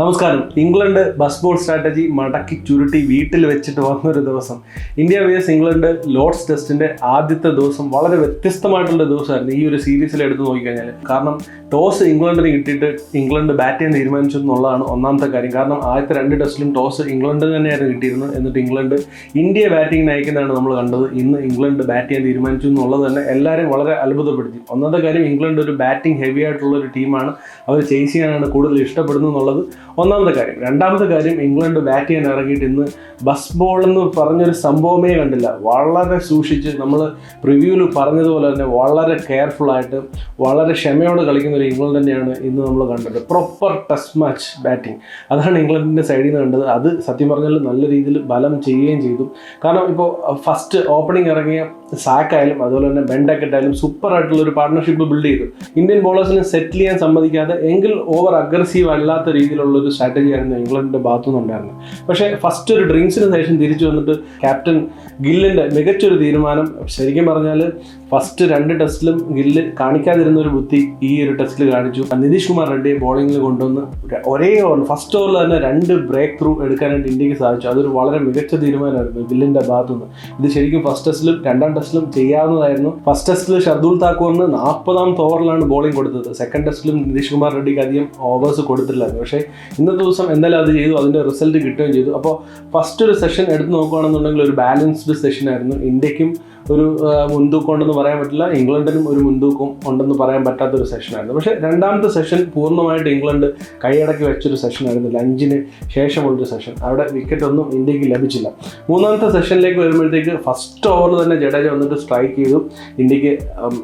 നമസ്കാരം. England bus ball strategy മടക്കി ചുരുട്ടി വീട്ടിൽ വെച്ചിട്ട് വന്നൊരു ദിവസം. ഇന്ത്യ വേഴ്സ് ഇംഗ്ലണ്ട് ലോർഡ്സ് ടെസ്റ്റിന്റെ ആദ്യത്തെ ദിവസം വളരെ വ്യത്യസ്തമായിട്ടുള്ള ദിവസമായിരുന്നു ഈ ഒരു സീരീസിൽ എടുത്ത് നോക്കിക്കഴിഞ്ഞാൽ കാരണം ടോസ് ഇംഗ്ലണ്ടിന് കിട്ടിയിട്ട് ഇംഗ്ലണ്ട് ബാറ്റ് ചെയ്യാൻ തീരുമാനിച്ചു എന്നുള്ളതാണ് ഒന്നാമത്തെ കാര്യം. കാരണം ആദ്യത്തെ രണ്ട് ടെസ്റ്റിലും ടോസ് ഇംഗ്ലണ്ടിന് തന്നെയായിരുന്നു കിട്ടിയിരുന്നത്. എന്നിട്ട് ഇംഗ്ലണ്ട് ഇന്ത്യ ബാറ്റിംഗ് അയക്കുന്നതാണ് നമ്മൾ കണ്ടത്. ഇന്ന് ഇംഗ്ലണ്ട് ബാറ്റ് ചെയ്യാൻ തീരുമാനിച്ചു എന്നുള്ളത് തന്നെ എല്ലാവരും വളരെ അത്ഭുതപ്പെടുത്തി. ഒന്നാമത്തെ കാര്യം ഇംഗ്ലണ്ട് ഒരു ബാറ്റിംഗ് ഹെവി ആയിട്ടുള്ള ഒരു ടീമാണ് അവർ ചേസ് ചെയ്യാനാണ് കൂടുതൽ ഇഷ്ടപ്പെടുന്നത് എന്നുള്ളത് ഒന്നാമത്തെ കാര്യം. രണ്ടാമത്തെ കാര്യം ഇംഗ്ലണ്ട് ബാറ്റ് ചെയ്യാൻ ഇറങ്ങിയിട്ട് ഇന്ന് ബസ് ബോൾ എന്ന് പറഞ്ഞൊരു സംഭവമേ കണ്ടില്ല. വളരെ സൂക്ഷിച്ച് നമ്മൾ പ്രിവ്യൂവിൽ പറഞ്ഞതുപോലെ തന്നെ വളരെ കെയർഫുള്ളായിട്ട് വളരെ ക്ഷമയോടെ കളിക്കുന്ന ഒരു ഇംഗ്ലണ്ട് തന്നെയാണ് ഇന്ന് നമ്മൾ കണ്ടത്. പ്രോപ്പർ ടെസ്റ്റ് മാച്ച് ബാറ്റിംഗ് അതാണ് ഇംഗ്ലണ്ടിന്റെ സൈഡിൽ നിന്ന് കണ്ടത്. അത് സത്യം പറഞ്ഞാൽ നല്ല രീതിയിൽ ബലം ചെയ്യുകയും ചെയ്തു. കാരണം ഇപ്പോൾ ഫസ്റ്റ് ഓപ്പണിംഗ് ഇറങ്ങിയ സാക്കായാലും അതുപോലെ തന്നെ ബെൻഡക്കറ്റ് ആയാലും സൂപ്പർ ആയിട്ടുള്ള ഒരു പാർട്ണർഷിപ്പ് ബിൽഡ് ചെയ്തു. ഇന്ത്യൻ ബോളേഴ്സിനെ സെറ്റിൽ ചെയ്യാൻ സമ്മതിക്കാതെ എങ്കിൽ ഓവർ അഗ്രസീവ് അല്ലാത്ത രീതിയിലുള്ള ഒരു സ്ട്രാറ്റജി ആയിരുന്നു ഇംഗ്ലണ്ടിന്റെ ഭാഗത്തുനിന്നുണ്ടായിരുന്നത് പക്ഷേ ഫസ്റ്റ് ഒരു ഡ്രിങ്ക്സിന് ശേഷം തിരിച്ചു വന്നിട്ട് ക്യാപ്റ്റൻ ഗില്ലിന്റെ മികച്ചൊരു തീരുമാനം ശരിക്കും പറഞ്ഞാൽ ഫസ്റ്റ് രണ്ട് ടെസ്റ്റിലും ഗില്ല് കാണിക്കാതിരുന്ന ഒരു ബുദ്ധി ഈ ഒരു ടെസ്റ്റിൽ കാണിച്ചു. നിതീഷ് കുമാർ റെഡ്ഡിയെ ബോളിംഗിൽ കൊണ്ടുവന്ന് ഒരേ ഓവർ ഫസ്റ്റ് ഓവറിൽ തന്നെ രണ്ട് ബ്രേക്ക് ത്രൂ എടുക്കാനായിട്ട് ഇന്ത്യയ്ക്ക് സാധിച്ചു. അതൊരു വളരെ മികച്ച തീരുമാനമായിരുന്നു ഗില്ലിന്റെ ഭാഗത്തുനിന്ന്. ഇത് ശരിക്കും ഫസ്റ്റ് ടെസ്റ്റിലും രണ്ടാം ടെസ്റ്റിലും ചെയ്യാവുന്നതായിരുന്നു. ഫസ്റ്റ് ടെസ്റ്റിൽ ഷർദുൽ താക്കൂറിന് നാൽപ്പതാമത്തെ ഓവറിലാണ് ബോളിംഗ് കൊടുത്തത്. സെക്കൻഡ് ടെസ്റ്റിലും നിതീഷ് കുമാർ റെഡ്ഡിക്ക് അധികം ഓവേഴ്സ് കൊടുത്തില്ലായിരുന്നു. പക്ഷേ ഇന്നത്തെ ദിവസം എന്തായാലും അത് ചെയ്തു. അതിന്റെ റിസൾട്ട് കിട്ടുകയും ചെയ്തു. അപ്പോൾ ഫസ്റ്റ് ഒരു സെഷൻ എടുത്ത് നോക്കുകയാണെന്നുണ്ടെങ്കിൽ ഒരു ബാലൻസ്ഡ് സെഷൻ ആയിരുന്നു. ഇന്ത്യക്കും ഒരു മുൻതൂക്കം ഉണ്ടെന്ന് പറയാൻ പറ്റില്ല. ഇംഗ്ലണ്ടിനും ഒരു മുൻതൂക്കം ഉണ്ടെന്ന് പറയാൻ പറ്റാത്ത ഒരു സെഷനായിരുന്നു. പക്ഷേ രണ്ടാമത്തെ സെഷൻ പൂർണമായിട്ട് ഇംഗ്ലണ്ട് കൈയടക്കി വെച്ചൊരു സെഷനായിരുന്നു ലഞ്ചിന് ശേഷമുള്ളൊരു സെഷൻ. അവിടെ വിക്കറ്റ് ഒന്നും ഇന്ത്യയ്ക്ക് ലഭിച്ചില്ല. മൂന്നാമത്തെ സെഷനിലേക്ക് വരുമ്പോഴത്തേക്ക് ഫസ്റ്റ് ഓവറിൽ തന്നെ ജഡേജ വന്നിട്ട് സ്ട്രൈക്ക് ചെയ്തു. ഇന്ത്യയ്ക്ക്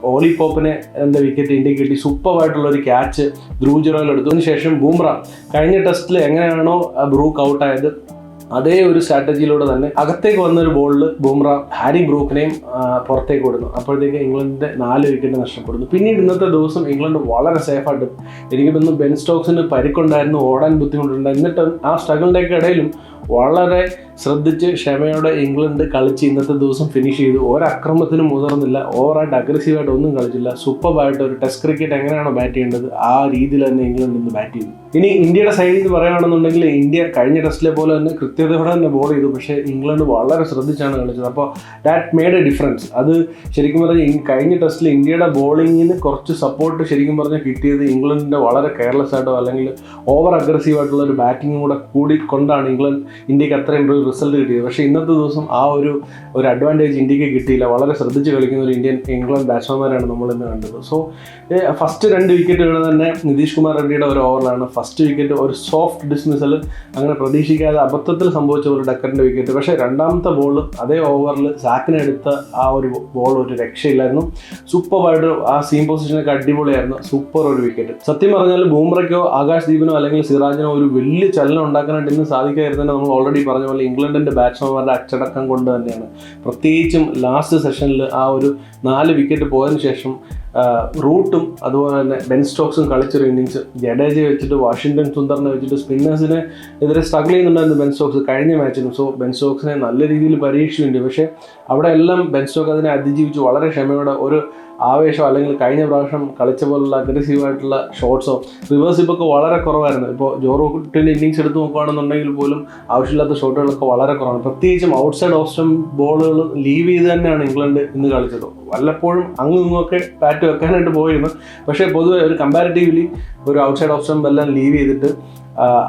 ഓലി പോപ്പിനെ എന്താ വിക്കറ്റ് ഇന്ത്യയ്ക്ക് കിട്ടി. സൂപ്പറായിട്ടുള്ള ഒരു ക്യാച്ച് ധ്രുവ് ജുറോയിൽ എടുത്തു അതിന് ശേഷം ബൂംറ. കഴിഞ്ഞ ടെസ്റ്റിൽ എങ്ങനെയാണോ ബ്രൂക്ക് ഔട്ടായത് അതേ ഒരു സ്ട്രാറ്റജിയിലൂടെ തന്നെ അകത്തേക്ക് വന്ന ഒരു ബോളിൽ ബുംറ ഹാരി ബ്രൂക്കിനെയും പുറത്തേക്ക് വിടുന്നു അപ്പോഴത്തേക്ക് ഇംഗ്ലണ്ടിന്റെ നാല് വിക്കറ്റ് നഷ്ടപ്പെടുന്നു. പിന്നീട് ഇന്നത്തെ ദിവസം ഇംഗ്ലണ്ട് വളരെ സേഫായിട്ട് എനിക്ക് തോന്നുന്നു ബെൻ സ്റ്റോക്സിന് പരിക്കുണ്ടായിരുന്നു ഓടാൻ ബുദ്ധിമുട്ടുണ്ടായിരുന്നു എന്നിട്ട് ആ സ്ട്രഗിളിന്റെയൊക്കെ ഇടയിലും വളരെ ശ്രദ്ധിച്ച് ക്ഷമയോടെ ഇംഗ്ലണ്ട് കളിച്ച് ഇന്നത്തെ ദിവസം ഫിനിഷ് ചെയ്തു. ഒരക്രമത്തിനും മുതിർന്നില്ല. ഓവറായിട്ട് അഗ്രസീവായിട്ട് ഒന്നും കളിച്ചില്ല. സൂപ്പറായിട്ട് ഒരു ടെസ്റ്റ് ക്രിക്കറ്റ് എങ്ങനെയാണോ ബാറ്റ് ചെയ്യേണ്ടത് ആ രീതിയിൽ തന്നെ ഇംഗ്ലണ്ട് ഇന്ന് ബാറ്റ് ചെയ്തു. ഇനി ഇന്ത്യയുടെ സൈഡിൽ നിന്ന് പറയുകയാണെന്നുണ്ടെങ്കിൽ ഇന്ത്യ കഴിഞ്ഞ ടെസ്റ്റിലെ പോലെ തന്നെ കൃത്യതയോടെ തന്നെ ബോൾ ചെയ്തു. പക്ഷേ ഇംഗ്ലണ്ട് വളരെ ശ്രദ്ധിച്ചാണ് കളിച്ചത്. അപ്പോൾ ദാറ്റ് മേഡ് എ ഡിഫറൻസ് അത് ശരിക്കും പറഞ്ഞാൽ കഴിഞ്ഞ ടെസ്റ്റിൽ ഇന്ത്യയുടെ ബോളിങ്ങിന് കുറച്ച് സപ്പോർട്ട് ശരിക്കും പറഞ്ഞാൽ കിട്ടിയത് ഇംഗ്ലണ്ടിന്റെ വളരെ കെയർലെസ് ആയിട്ടോ അല്ലെങ്കിൽ ഓവർ അഗ്രസീവ് ആയിട്ടുള്ള ഒരു ബാറ്റിങ്ങും കൂടെ കൂടി കൊണ്ടാണ് ഇംഗ്ലണ്ട് ഇന്ത്യയ്ക്ക് അത്രയും ഒരു റിസൾട്ട് കിട്ടിയത്. പക്ഷേ ഇന്നത്തെ ദിവസം ആ ഒരു ഒരു അഡ്വാന്റേജ് ഇന്ത്യയ്ക്ക് കിട്ടിയില്ല. വളരെ ശ്രദ്ധിച്ച് കളിക്കുന്ന ഒരു ഇന്ത്യൻ ഇംഗ്ലണ്ട് ബാറ്റ്സ്മാൻമാരാണ് നമ്മൾ ഇന്ന് കണ്ടത്. സോ ഫസ്റ്റ് രണ്ട് വിക്കറ്റുകൾ തന്നെ നിതീഷ് കുമാർ റെഡ്ഡിയുടെ ഒരു ഓവറിലാണ് ഫസ്റ്റ് വിക്കറ്റ് ഒരു സോഫ്റ്റ് ഡിസ്മിസൽ അങ്ങനെ പ്രതീക്ഷിക്കാതെ അബദ്ധത്തിൽ സംഭവിച്ച ഒരു ഡക്കറിന്റെ വിക്കറ്റ് പക്ഷേ രണ്ടാമത്തെ ബോൾ അതേ ഓവറിൽ സാക്കിനെടുത്ത ആ ഒരു ബോൾ ഒരു രക്ഷയില്ലായിരുന്നു. സൂപ്പറായിട്ട് ആ സീം പൊസിഷനൊക്കെ അടിപൊളിയായിരുന്നു. സൂപ്പർ ഒരു വിക്കറ്റ് സത്യം പറഞ്ഞാൽ ബൂംറയ്ക്കോ ആകാശ് ദീപിനോ അല്ലെങ്കിൽ സിറാജിനോ ഒരു വലിയ ചലനം ഉണ്ടാക്കാനായിട്ട് ഇന്ന് സാധിക്കാതിരുന്നത് നമ്മൾ ഓൾറെഡി പറഞ്ഞ പോലെ ഇംഗ്ലണ്ടിന്റെ ബാറ്റ്സ്മാൻമാരുടെ അച്ചടക്കം കൊണ്ട് തന്നെയാണ്. പ്രത്യേകിച്ചും ലാസ്റ്റ് സെഷനിൽ ആ ഒരു നാല് വിക്കറ്റ് പോയതിനു ശേഷം റൂട്ടും അതുപോലെ തന്നെ ബെൻ സ്റ്റോക്സും കളിച്ചൊരു ഇന്നിങ്സ് ജഡേജയെ വെച്ചിട്ട് വാഷിങ്ടൺ സുന്ദറിനെ വെച്ചിട്ട് സ്പിന്നേഴ്സിനെ എതിരെ സ്ട്രഗിൾ ചെയ്യുന്നുണ്ടായിരുന്നു ബെൻ സ്റ്റോക്സ് കഴിഞ്ഞ മാച്ചിനും സോ ബെൻ സ്റ്റോക്സിനെ നല്ല രീതിയിൽ പരീക്ഷിച്ചിട്ടുണ്ട്. പക്ഷേ അവിടെ എല്ലാം ബെൻ സ്റ്റോക്ക് അതിനെ അതിജീവിച്ച്. വളരെ ക്ഷമയോടെ ഒരു ആവേശം അല്ലെങ്കിൽ കഴിഞ്ഞ പ്രാവശ്യം കളിച്ച പോലുള്ള അഗ്രസീവ് ആയിട്ടുള്ള ഷോട്ട്സോ റിവേഴ്സ് ഇപ്പൊക്കെ വളരെ കുറവായിരുന്നു. ഇപ്പോൾ ജോറോട്ടിന്റെ ഇന്നിങ്സ് എടുത്ത് നോക്കുകയാണെന്നുണ്ടെങ്കിൽ പോലും ആവശ്യമില്ലാത്ത ഷോട്ടുകളൊക്കെ വളരെ കുറവാണ്. പ്രത്യേകിച്ചും ഔട്ട്സൈഡ് ഓഫ് സ്റ്റം ബോളുകൾ ലീവ് ചെയ്ത് തന്നെയാണ് ഇംഗ്ലണ്ട് ഇന്ന് കളിച്ചത്. വല്ലപ്പോഴും അങ്ങും ഇങ്ങുമൊക്കെ ബാറ്റ് വെക്കാനായിട്ട് പോയിരുന്നു. പക്ഷേ പൊതുവെ ഒരു കമ്പാരിറ്റീവ്ലി ഒരു ഔട്ട്സൈഡ് ഓഫ് സ്റ്റം എല്ലാം ലീവ് ചെയ്തിട്ട്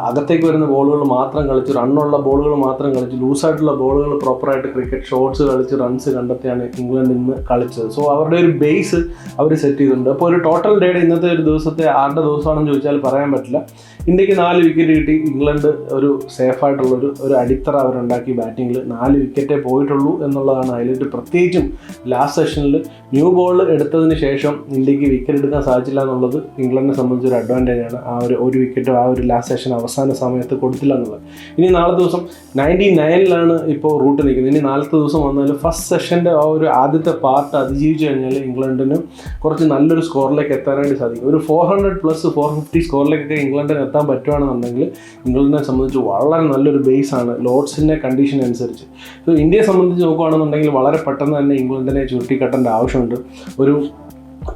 അകത്തേക്ക് വരുന്ന ബോളുകൾ മാത്രം കളിച്ച് റണ്ണുള്ള ബോളുകൾ മാത്രം കളിച്ച് ലൂസായിട്ടുള്ള ബോളുകൾ പ്രോപ്പറായിട്ട് ക്രിക്കറ്റ് ഷോട്ട്സ് കളിച്ച് റൺസ് കണ്ടെത്തിയാണ് ഇംഗ്ലണ്ട് ഇന്ന് കളിച്ചത്. സോ അവരുടെ ഒരു ബേസ് അവർ സെറ്റ് ചെയ്തിട്ടുണ്ട്. അപ്പോൾ ഒരു ടോട്ടൽ ഡേയുടെ ഇന്നത്തെ ഒരു ദിവസത്തെ ആരുടെ ദിവസമാണെന്ന് ചോദിച്ചാൽ പറയാൻ പറ്റില്ല. ഇന്ത്യയ്ക്ക് നാല് വിക്കറ്റ് കിട്ടി. ഇംഗ്ലണ്ട് ഒരു സേഫായിട്ടുള്ളൊരു ഒരു അടിത്തറ അവരുണ്ടാക്കി ബാറ്റിങ്ങിൽ നാല് വിക്കറ്റേ പോയിട്ടുള്ളൂ എന്നുള്ളതാണ് ഹൈലൈറ്റ് പ്രത്യേകിച്ചും ലാസ്റ്റ് സെഷനിൽ ന്യൂ ബോൾ എടുത്തതിന് ശേഷം ഇന്ത്യയ്ക്ക് വിക്കറ്റ് എടുക്കാൻ സാധിച്ചില്ല എന്നുള്ളത് ഇംഗ്ലണ്ടിനെ സംബന്ധിച്ച് ഒരു ആണ്. ആ ഒരു ഒരു വിക്കറ്റും ആ ഒരു ലാസ്റ്റ് സെഷൻ അവസാന സമയത്ത് കൊടുത്തില്ല എന്നുള്ളത്. ഇനി നാളെ ദിവസം നയന്റി നയനിലാണ് ഇപ്പോൾ റൂട്ട് നിൽക്കുന്നത്. ഇനി നാളത്തെ ദിവസം വന്നാൽ ഫസ്റ്റ് സെഷന്റെ ആ ഒരു ആദ്യത്തെ പാർട്ട് അതിജീവിച്ചു കഴിഞ്ഞാൽ ഇംഗ്ലണ്ടിന് കുറച്ച് നല്ലൊരു സ്കോറിലേക്ക് എത്താനായിട്ട് സാധിക്കും. ഒരു four hundred plus four fifty സ്കോറിലേക്കൊക്കെ ഇംഗ്ലണ്ടിന് എത്താൻ പറ്റുകയാണെന്നുണ്ടെങ്കിൽ ഇംഗ്ലണ്ടിനെ സംബന്ധിച്ച് വളരെ നല്ലൊരു ബേസ് ആണ് ലോഡ്സിന്റെ കണ്ടീഷൻ അനുസരിച്ച്. സോ ഇന്ത്യയെ സംബന്ധിച്ച് നോക്കുകയാണെന്നുണ്ടെങ്കിൽ വളരെ പെട്ടെന്ന് തന്നെ ഇംഗ്ലണ്ടിനെ ചുരുട്ടിക്കെട്ടേണ്ട ആവശ്യമുണ്ട്. ഒരു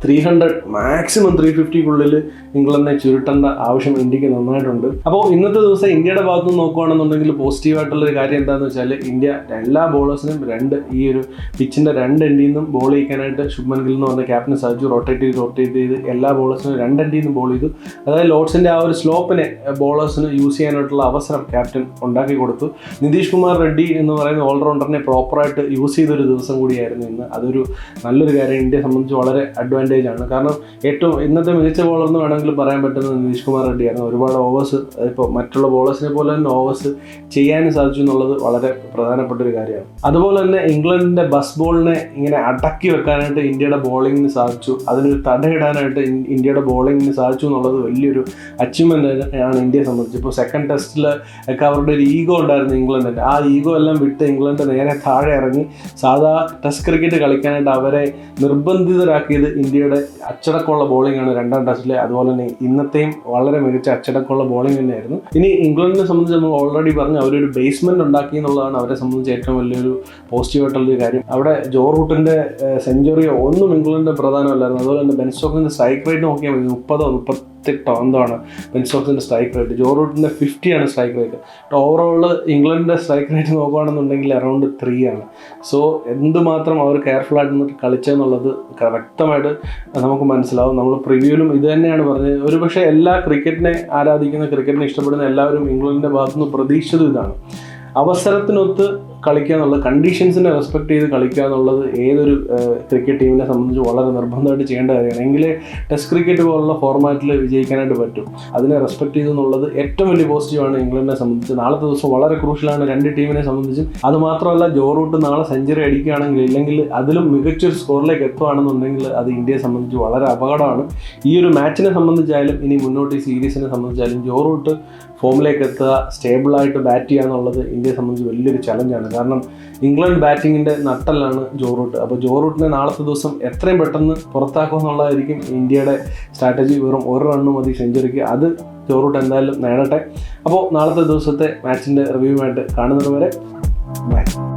ത്രീ ഹൺഡ്രഡ് മാക്സിമം ത്രീ ഫിഫ്റ്റിക്കുള്ളിൽ ഇംഗ്ലണ്ടിനെ ചുരുട്ടേണ്ട ആവശ്യം ഇന്ത്യയ്ക്ക് നന്നായിട്ടുണ്ട്. അപ്പോൾ ഇന്നത്തെ ദിവസം ഇന്ത്യയുടെ ഭാഗത്ത് നിന്ന് നോക്കുകയാണെന്നുണ്ടെങ്കിൽ പോസിറ്റീവായിട്ടുള്ളൊരു കാര്യം എന്താണെന്ന് വെച്ചാൽ ഇന്ത്യ എല്ലാ ബോളേഴ്സിനും രണ്ട് ഈ ഒരു പിച്ചിന്റെ രണ്ട് എൻഡിൽ നിന്നും ബോൾ ചെയ്യിക്കാനായിട്ട് ശുഭ്മൻ ഗിൽ എന്ന് പറഞ്ഞ ക്യാപ്റ്റൻ സാധിച്ചു റൊട്ടേറ്റ് ചെയ്ത് റൊട്ടേറ്റ് ചെയ്ത് എല്ലാ ബോളേഴ്സിനും രണ്ട് എൻഡിൽ നിന്നും ബോൾ ചെയ്തു. അതായത് ലോഡ്സിന്റെ ആ ഒരു സ്ലോപ്പിനെ ബോളേഴ്സിന് യൂസ് ചെയ്യാനായിട്ടുള്ള അവസരം ക്യാപ്റ്റൻ ഉണ്ടാക്കി കൊടുത്തു. നിതീഷ് കുമാർ റെഡ്ഡി എന്ന് പറയുന്ന ഓൾറൗണ്ടറിനെ പ്രോപ്പറായിട്ട് യൂസ് ചെയ്തൊരു ദിവസം കൂടിയായിരുന്നു ഇന്ന്. അതൊരു നല്ലൊരു കാര്യം. ഇന്ത്യയെ സംബന്ധിച്ച് വളരെ അഡ്വാന്റേജ് ആണ് കാരണം ഏറ്റവും ഇന്നത്തെ മികച്ച ബോളർ എന്ന് വേണമെങ്കിൽ പറയാൻ പറ്റുന്നത് നിതീഷ് കുമാർ റെഡ്ഡിയാണ്. ഒരുപാട് ഓവേഴ്സ് ഇപ്പോൾ മറ്റുള്ള ബോളേഴ്സിനെ പോലെ തന്നെ ഓവേഴ്സ് ചെയ്യാനും സാധിച്ചു എന്നുള്ളത് വളരെ പ്രധാനപ്പെട്ട ഒരു കാര്യമാണ്. അതുപോലെ തന്നെ ഇംഗ്ലണ്ടിന്റെ ബസ് ബോളിനെ ഇങ്ങനെ അടക്കി വെക്കാനായിട്ട് ഇന്ത്യയുടെ ബോളിങ്ങിന് സാധിച്ചു. അതിനൊരു തടയിടാനായിട്ട് ഇന്ത്യയുടെ ബോളിങ്ങിന് സാധിച്ചു എന്നുള്ളത് വലിയൊരു അച്ചീവ്മെന്റ് ആണ് ഇന്ത്യയെ സംബന്ധിച്ച്. ഇപ്പോൾ സെക്കൻഡ് ടെസ്റ്റിൽ ഒക്കെ അവരുടെ ഒരു ഈഗോ ഉണ്ടായിരുന്നു ഇംഗ്ലണ്ടിന്റെ ആ ഈഗോ എല്ലാം വിട്ട് ഇംഗ്ലണ്ട് നേരെ താഴെ ഇറങ്ങി സാധാ ടെസ്റ്റ് ക്രിക്കറ്റ് കളിക്കാനായിട്ട് അവരെ നിർബന്ധിതരാക്കിയത് ഇന്ത്യയുടെ അച്ചടക്കമുള്ള ബോളിംഗ് ആണ് രണ്ടാം ടെസ്റ്റിലെ അതുപോലെ തന്നെ ഇന്നത്തെയും വളരെ മികച്ച അച്ചടക്കമുള്ള ബോളിംഗ് തന്നെയായിരുന്നു. ഇനി ഇംഗ്ലണ്ടിനെ സംബന്ധിച്ച് നമ്മൾ ഓൾറെഡി പറഞ്ഞു അവരൊരു ബേസ്മെന്റ് ഉണ്ടാക്കി എന്നുള്ളതാണ് അവരെ സംബന്ധിച്ച് ഏറ്റവും വലിയൊരു പോസിറ്റീവായിട്ടുള്ളൊരു കാര്യം. അവിടെ ജോ റൂട്ടിന്റെ സെഞ്ചുറിയോ ഒന്നും ഇംഗ്ലണ്ടിന്റെ പ്രധാനമല്ലായിരുന്നു. അതുപോലെ തന്നെ ബെൻസ്റ്റോക്കിന്റെ സ്ട്രൈക്ക് റേറ്റ് നോക്കിയാൽ മതി. മുപ്പതോ മുപ്പത്തെട്ടോ എന്തോ ബെൻ സ്റ്റോക്സിന്റെ സ്ട്രൈക്ക് റേറ്റ് ജോ റൂട്ടിന്റെ ഫിഫ്റ്റി ആണ് സ്ട്രൈക്ക് റേറ്റ് ഓവറോൾ ഇംഗ്ലണ്ടിന്റെ സ്ട്രൈക്ക് റേറ്റ് നോക്കുകയാണെന്നുണ്ടെങ്കിൽ അറൗണ്ട് ത്രീ ആണ്. സോ എന്തുമാത്രം അവർ കെയർഫുൾ ആയിട്ട് കളിച്ചെന്നുള്ളത് വ്യക്തമായിട്ട് നമുക്ക് മനസ്സിലാവും. നമ്മൾ പ്രിവ്യൂലും ഇത് തന്നെയാണ് പറഞ്ഞത്. ഒരുപക്ഷെ എല്ലാ ക്രിക്കറ്റിനെ ആരാധിക്കുന്ന ക്രിക്കറ്റിനെ ഇഷ്ടപ്പെടുന്ന എല്ലാവരും ഇംഗ്ലണ്ടിന്റെ ഭാഗത്തുനിന്ന് പ്രതീക്ഷിച്ചതും ഇതാണ്. അവസരത്തിനൊത്ത് കളിക്കുക എന്നുള്ളത് കണ്ടീഷൻസിനെ റെസ്പെക്ട് ചെയ്ത് കളിക്കുക എന്നുള്ളത് ഏതൊരു ക്രിക്കറ്റ് ടീമിനെ സംബന്ധിച്ച് വളരെ നിർബന്ധമായിട്ട് ചെയ്യേണ്ട കാര്യമാണ്. എങ്കിലേ ടെസ്റ്റ് ക്രിക്കറ്റ് പോലുള്ള ഫോർമാറ്റിൽ വിജയിക്കാനായിട്ട് പറ്റും. അതിനെ റെസ്പെക്ട് ചെയ്തു എന്നുള്ളത് ഏറ്റവും വലിയ പോസിറ്റീവാണ് ഇംഗ്ലണ്ടിനെ സംബന്ധിച്ച്. നാളത്തെ ദിവസം വളരെ ക്രൂഷ്യലാണ് രണ്ട് ടീമിനെ സംബന്ധിച്ചും. അത് മാത്രമല്ല ജോ റൂട്ട് നാളെ സെഞ്ചുറി അടിക്കുകയാണെങ്കിൽ ഇല്ലെങ്കിൽ അതിലും മികച്ചൊരു സ്കോറിലേക്ക് എത്തുകയാണെന്നുണ്ടെങ്കിൽ അത് ഇന്ത്യയെ സംബന്ധിച്ച് വളരെ അപകടമാണ്. ഈ ഒരു മാച്ചിനെ സംബന്ധിച്ചായാലും ഇനി മുന്നോട്ട് ഈ സീരീസിനെ സംബന്ധിച്ചാലും ജോ റൂട്ട് ഫോമിലേക്ക് എത്തുക സ്റ്റേബിളായിട്ട് ബാറ്റ് ചെയ്യുക എന്നുള്ളത് ഇന്ത്യയെ സംബന്ധിച്ച് വലിയൊരു ചലഞ്ചാണ് കാരണം ഇംഗ്ലണ്ട് ബാറ്റിങ്ങിന്റെ നട്ടലാണ് ജോ റൂട്ട്. അപ്പോൾ ജോ റൂട്ടിനെ നാളത്തെ ദിവസം എത്രയും പെട്ടെന്ന് പുറത്താക്കുക എന്നുള്ളതായിരിക്കും ഇന്ത്യയുടെ സ്ട്രാറ്റജി. വെറും ഒരു റണ്ണ് മതി സെഞ്ചുറിക്ക്. അത് ജോ റൂട്ട് എന്തായാലും നേടട്ടെ. അപ്പോൾ നാളത്തെ ദിവസത്തെ മാച്ചിന്റെ റിവ്യൂമായിട്ട് കാണുന്നത് വരെ ബൈ.